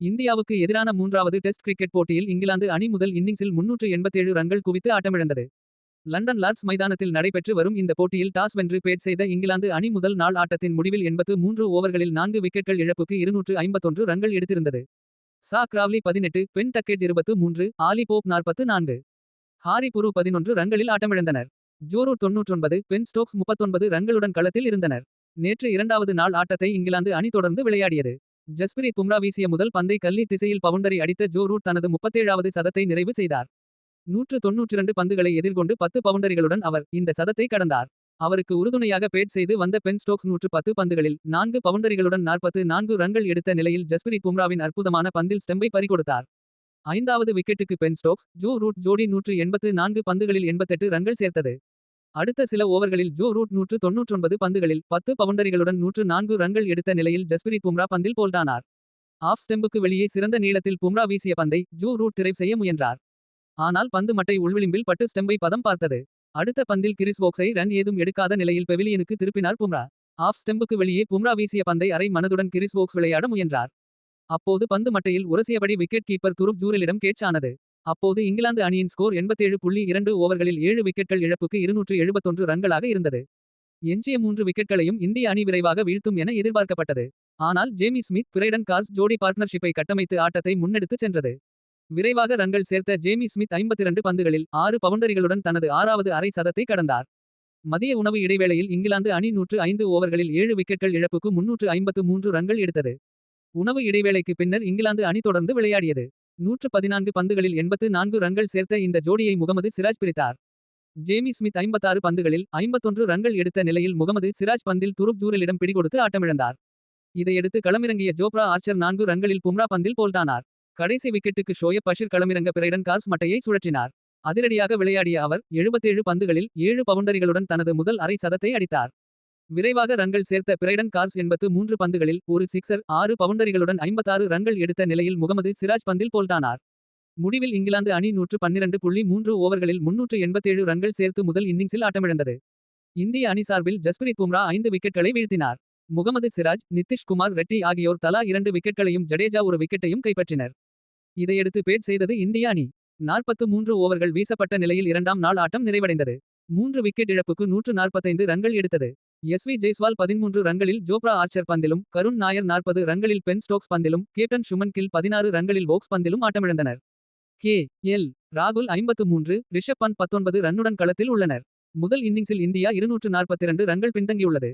இந்தியாவுக்கு எதிரான மூன்றாவது டெஸ்ட் கிரிக்கெட் போட்டியில் இங்கிலாந்து அணி முதல் இன்னிங்ஸில் 387 ரன்கள் குவித்து ஆட்டமிழந்தது. லண்டன் லார்ட்ஸ் மைதானத்தில் நடைபெற்று வரும் இந்த போட்டியில் டாஸ் வென்று பேட் செய்த இங்கிலாந்து அணி முதல் நாள் ஆட்டத்தின் முடிவில் 83 ஓவர்களில் நான்கு விக்கெட்கள் இழப்புக்கு 251 ரன்கள் எடுத்திருந்தது. சா கிராவ்லி 18 பென் டக்கெட் 23 ஆலி போப் 44. ஹாரி புரு 11 ரன்களில் ஆட்டமிழந்தனர். ஜோ ரூட் 99 பென் ஸ்டோக்ஸ் 39 ரன்களுடன் களத்தில் இருந்தனர். நேற்று இரண்டாவது நாள் ஆட்டத்தை இங்கிலாந்து அணி தொடர்ந்து விளையாடியது. ஜஸ்பிரீத் பும்ரா வீசிய முதல் பந்தை கல்லி திசையில் பவுண்டரி அடித்த ஜோ ரூட் தனது 37வது சதத்தை நிறைவு செய்தார். 192 பந்துகளை எதிர்கொண்டு 10 பவுண்டரிகளுடன் அவர் இந்த சதத்தை கடந்தார். அவருக்கு உறுதுணையாக பேட் செய்து வந்த பென் ஸ்டோக்ஸ் 110 பந்துகளில் நான்கு பவுண்டரிகளுடன் 44 ரன்கள் எடுத்த நிலையில் ஜஸ்பிரீத் பும்ராவின் அற்புதமான பந்தில் ஸ்டெம்பை பறிகொடுத்தார். ஐந்தாவது விக்கெட்டுக்கு பென் ஸ்டோக்ஸ் ஜோ ரூட் ஜோடி 184 பந்துகளில் 88 ரன்கள் சேர்த்தது. அடுத்த சில ஓவர்களில் ஜோ ரூட் 199 பந்துகளில் 10 பவுண்டரிகளுடன் 104 ரன்கள் எடுத்த நிலையில் ஜஸ்பிரித் பும்ரா பந்தில் போல்டானார். ஆஃப் ஸ்டெம்புக்கு வெளியே சிறந்த நீளத்தில் பும்ரா வீசிய பந்தை ஜோ ரூட் டிரைவ் செய்ய முயன்றார். ஆனால் பந்து மட்டை உள்விளிம்பில் பட்டு ஸ்டெம்பை பதம் பார்த்தது. அடுத்த பந்தில் கிறிஸ் வோக்ஸை ரன் ஏதும் எடுக்காத நிலையில் பெவிலியனுக்கு திருப்பினார் பும்ரா. ஆஃப் ஸ்டெம்புக்கு வெளியே பும்ரா வீசிய பந்தை அரை மனதுடன் கிறிஸ் போக்ஸ் விளையாட முயன்றார். அப்போது பந்து மட்டையில் உரசியபடி விக்கெட் கீப்பர் துருப் ஜூரலிடம் கேட்ச் ஆனது. அப்போது இங்கிலாந்து அணியின் ஸ்கோர் 87.2 ஓவர்களில் ஏழு விக்கெட்கள் இழப்புக்கு 271 ரன்களாக இருந்தது. எஞ்சிய மூன்று விக்கெட்களையும் இந்திய அணி விரைவாக வீழ்த்தும் என எதிர்பார்க்கப்பட்டது. ஆனால் ஜேமி ஸ்மித் பிரைடன் கார்ஸ் ஜோடி பார்ட்னர்ஷிப்பை கட்டமைத்து ஆட்டத்தை முன்னெடுத்துச் சென்றது. விரைவாக ரன்கள் சேர்த்த ஜேமி ஸ்மித் 52 பந்துகளில் ஆறு பவுண்டரிகளுடன் தனது ஆறாவது அரை சதத்தை கடந்தார். மதிய உணவு இடைவேளையில் இங்கிலாந்து அணி 105 ஓவர்களில் ஏழு விக்கெட்கள் இழப்புக்கு 353 ரன்கள் எடுத்தது. உணவு இடைவேளைக்கு பின்னர் இங்கிலாந்து அணி தொடர்ந்து விளையாடியது. 114 பந்துகளில் 84 ரன்கள் சேர்த்த இந்த ஜோடியை முகமது சிராஜ் பிரித்தார். ஜேமி ஸ்மித் 56 பந்துகளில் 51 ரன்கள் எடுத்த நிலையில் முகமது சிராஜ் பந்தில் துருப் ஜூரலிடம் பிடிகொடுத்து ஆட்டமிழந்தார். இதையடுத்து களமிறங்கிய ஜோப்ரா ஆர்ச்சர் நான்கு ரன்களில் பும்ரா பந்தில் போல்டானார். கடைசி விக்கெட்டுக்கு ஷோயப் பஷீர் களமிறங்க பிரைடன் கார்ஸ் மட்டையை சுழற்றினார். அதிரடியாக விளையாடிய அவர் 77 பந்துகளில் ஏழு பவுண்டரிகளுடன் தனது முதல் அரை சதத்தை அடித்தார். விரைவாக ரன்கள் சேர்த்த பிரைடன் கார்ஸ் 83 பந்துகளில் ஒரு சிக்சர் ஆறு பவுண்டரிகளுடன் 56 ரன்கள் எடுத்த நிலையில் முகமது சிராஜ் பந்தில் போல்டானார். முடிவில் இங்கிலாந்து அணி 112.3 ஓவர்களில் 387 ரன்கள் சேர்த்து முதல் இன்னிங்ஸில் ஆட்டமிழந்தது. இந்திய அணி சார்பில் ஜஸ்பிரீத் பும்ரா ஐந்து விக்கெட்களை வீழ்த்தினார். முகமது சிராஜ் நிதிஷ்குமார் ரெட்டி ஆகியோர் தலா இரண்டு விக்கெட்களையும் ஜடேஜா ஒரு விக்கெட்டையும் கைப்பற்றினர். இதையடுத்து பேட் செய்தது இந்திய அணி. 43 ஓவர்கள் வீசப்பட்ட நிலையில் இரண்டாம் நாள் ஆட்டம் நிறைவடைந்தது. மூன்று விக்கெட் இழப்புக்கு 145 ரன்கள் எடுத்தது. எஸ் வி ஜெய்ஸ்வால் 13 ரன்களில் ஜோப்ரா ஆர்ச்சர் பந்திலும் கருண் நாயர் 40 ரன்களில் பென் ஸ்டோக்ஸ் பந்திலும் கேப்டன் ஷுமன் கில் 16 ரன்களில் வோக்ஸ் பந்திலும் ஆட்டமிழந்தனர். கே. எல். ராகுல் 53 ரிஷப் பந்த் 19 ரன்னுடன் களத்தில் உள்ளனர். முதல் இன்னிங்ஸில் இந்தியா 242 ரன்கள் பின்தங்கியுள்ளது.